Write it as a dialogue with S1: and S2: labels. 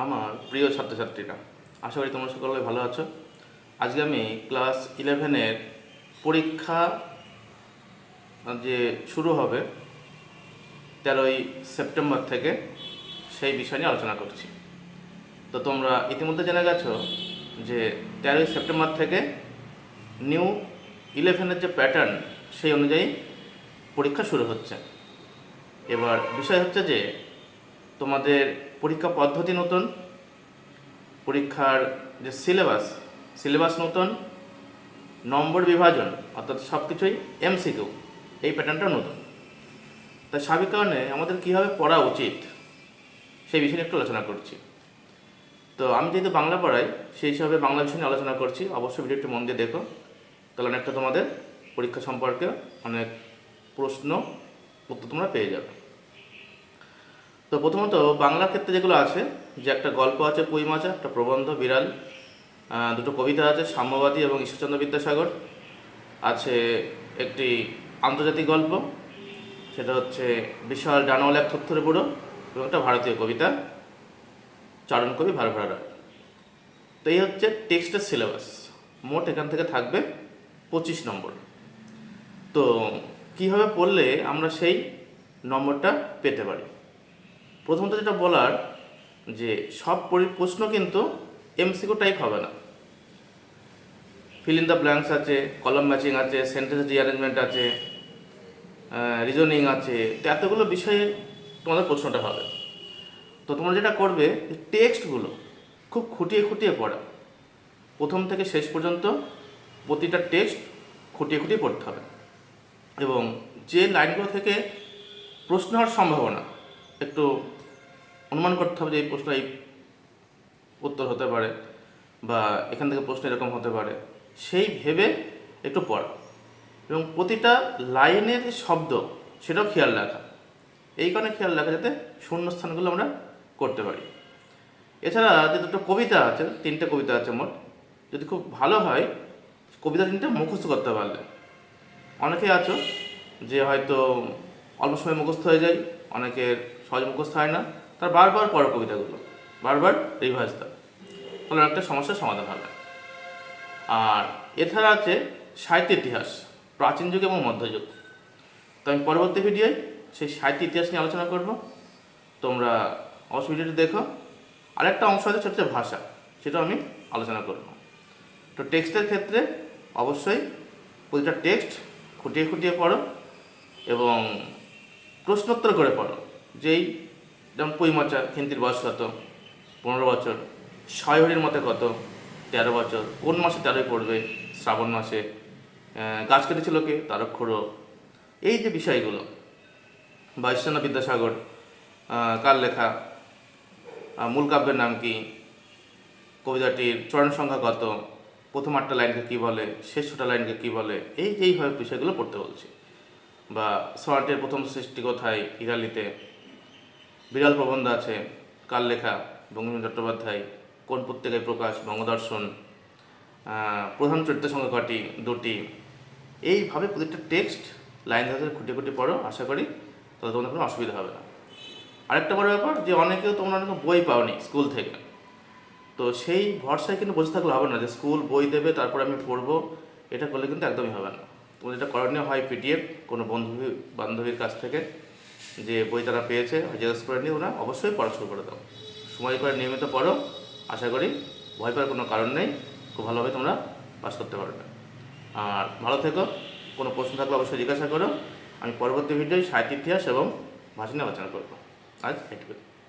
S1: আমার প্রিয় ছাত্রছাত্রীরা। আশা করি তোমরা সকলে ভালো আছো। আজকে আমি ক্লাস ইলেভেনের পরীক্ষা যে শুরু হবে তেরোই সেপ্টেম্বর থেকে সেই বিষয় নিয়ে আলোচনা করছি। তো তোমরা ইতিমধ্যে জেনে গেছো যে তেরোই সেপ্টেম্বর থেকে নিউ ইলেভেনের যে প্যাটার্ন সেই অনুযায়ী পরীক্ষা শুরু হচ্ছে। এবার বিষয় হচ্ছে যে তোমাদের পরীক্ষা পদ্ধতি নতুন, পরীক্ষার যে সিলেবাস সিলেবাস নতুন, নম্বর বিভাজন, অর্থাৎ সব কিছুই এমসিকিউ এই প্যাটার্নটা নতুন। তাই স্বাভাবিক কারণে আমাদের কীভাবে পড়া উচিত, সেই বিষয়ে নিয়ে একটু আলোচনা করছি। তো আমি যেহেতু বাংলা পড়াই, সেই হিসাবে বাংলা বিষয় নিয়ে আলোচনা করছি। অবশ্যই ভিডিওটি মন দিয়ে দেখো। তাহলে অনেকটা তোমাদের পরীক্ষা সম্পর্কে অনেক প্রশ্ন, উত্তর তোমরা পেয়ে যাবে। তো প্রথমত বাংলার ক্ষেত্রে যেগুলো আছে, যে একটা গল্প আছে, পুঁই মাচা একটা প্রবন্ধ, বিড়াল দুটো কবিতা আছে, সাম্যবাদী এবং ঈশ্বরচন্দ্র বিদ্যাসাগর। আছে একটি আন্তর্জাতিক গল্প, সেটা হচ্ছে বিশাল ডানওয়ালা এক থরথরে বুড়ো এবং একটা ভারতীয় কবিতা, চারণ কবি ভার ভাড়া রায়। তো এই হচ্ছে টেক্সটের সিলেবাস। মোট এখান থেকে থাকবে পঁচিশ নম্বর। তো কীভাবে পড়লে আমরা সেই নম্বরটা পেতে পারি? প্রথমত যেটা বলার, যে সব পরি- প্রশ্ন কিন্তু এমসিকিউ টাইপ হবে না। ফিল ইন দ্য ব্ল্যাঙ্কস আছে কলম ম্যাচিং আছে সেন্টেন্স রিঅ্যারেঞ্জমেন্ট আছে রিজনিং আছে, তো এতগুলো বিষয়ে তোমাদের প্রশ্নটা হবে। তো তোমরা যেটা করবে টেক্সটগুলো খুব খুঁটিয়ে খুঁটিয়ে পড়া। প্রথম থেকে শেষ পর্যন্ত প্রতিটা টেক্সট খুঁটিয়ে খুঁটিয়ে পড়তে হবে। এবং যে লাইনগুলো থেকে প্রশ্ন হওয়ার সম্ভাবনা একটু অনুমান করতে হবে যে এই প্রশ্ন এই উত্তর হতে পারে বা এখান থেকে প্রশ্ন এরকম হতে পারে। সেই ভেবে একটু পড়া। এবং প্রতিটা লাইনের যে শব্দ সেটাও খেয়াল রাখা। এই কারণে খেয়াল রাখা যাতে শূন্যস্থানগুলো আমরা করতে পারি। এছাড়া যে দুটো কবিতা আছে, তিনটে কবিতা আছে মোট, যদি খুব ভালো হয়, কবিতা তিনটে মুখস্থ করতে পারলে। অনেকেই আছো যে হয়তো অল্প সময় মুখস্থ হয়ে যায়, অনেকের সহজ মুখস্থ হয় না। তার বারবার পড়ো কবিতাগুলো, বারবার রিভাইজ দাও তাহলে একটা সমস্যার সমাধান হবে। আর এছাড়া আছে সাহিত্য ইতিহাস, প্রাচীন যুগ এবং মধ্যযুগ তো আমি পরবর্তী ভিডিওয় সেই সাহিত্য ইতিহাস নিয়ে আলোচনা করব। তোমরা অবশ্যই ভিডিওটি দেখো। আরেকটা অংশ আছে, সেটা ভাষা। সেটাও আমি আলোচনা করব। তো টেক্সটের ক্ষেত্রে অবশ্যই প্রতিটা টেক্সট খুঁটিয়ে খুঁটিয়ে পড়ো এবং প্রশ্নোত্তর করে পড়ো। যেই যেমন পৈমাচা খিন্তির বয়স কত? পনেরো বছর। ছয়হরির মতে কত? তেরো বছর। কোন মাসে তেরোই পড়বে? শ্রাবণ মাসে। গাছ কেটেছিল কে? তারক্ষর এই যে বিষয়গুলো। বা ঈশ্বরচন্দ্র বিদ্যাসাগর কার লেখা? মূল কাব্যের নাম কি? কবিতাটির চরণ সংখ্যা কত? প্রথম আটটা লাইনকে কী বলে? শেষ ছটা লাইনকে কী বলে? এই এইভাবে বিষয়গুলো পড়তে বলছি। বা সনাটের প্রথম সৃষ্টি কোথায়? ইরালিতে বিড়াল প্রবন্ধ আছে, কার লেখা? বঙ্গবন্ধু চট্টোপাধ্যায়, কোন পত্রিকায় প্রকাশ? বঙ্গদর্শন। প্রধান চরিত্রের সঙ্গে কটি দুটি। এইভাবে প্রতিটা টেক্সট লাইন ধরে খুঁটে খুঁটে পড়ো, আশা করি তাহলে তোমাদের কোনো অসুবিধা হবে না। আরেকটা বড় ব্যাপার যে অনেকেও তোমরা অনেক বই পাওনি স্কুল থেকে। তো সেই ভরসায় কিন্তু বসে থাকলে হবে না যে স্কুল বই দেবে, তারপর আমি পড়ব, এটা করলে কিন্তু একদমই হবে না। তোমাদের এটা করণীয় হয় পিডিএফ কোনো বন্ধু বান্ধবীর কাছ থেকে যে বই তারা পেয়েছে, জেরক্স করে নিয়ে ওরা অবশ্যই পড়া শুরু করে দাও। সময় করে নিয়মিত পড়ো, আশা করি ভয় পাওয়ার কোনো কারণ নেই, খুব ভালোভাবে তোমরা পাস করতে পারবে। আর ভালো থেকো, কোনো প্রশ্ন থাকলে অবশ্যই জিজ্ঞাসা করো। আমি পরবর্তী ভিডিওয় সাহিত্য ইতিহাস এবং ভাষা আলোচনা করব। আজ এটুকু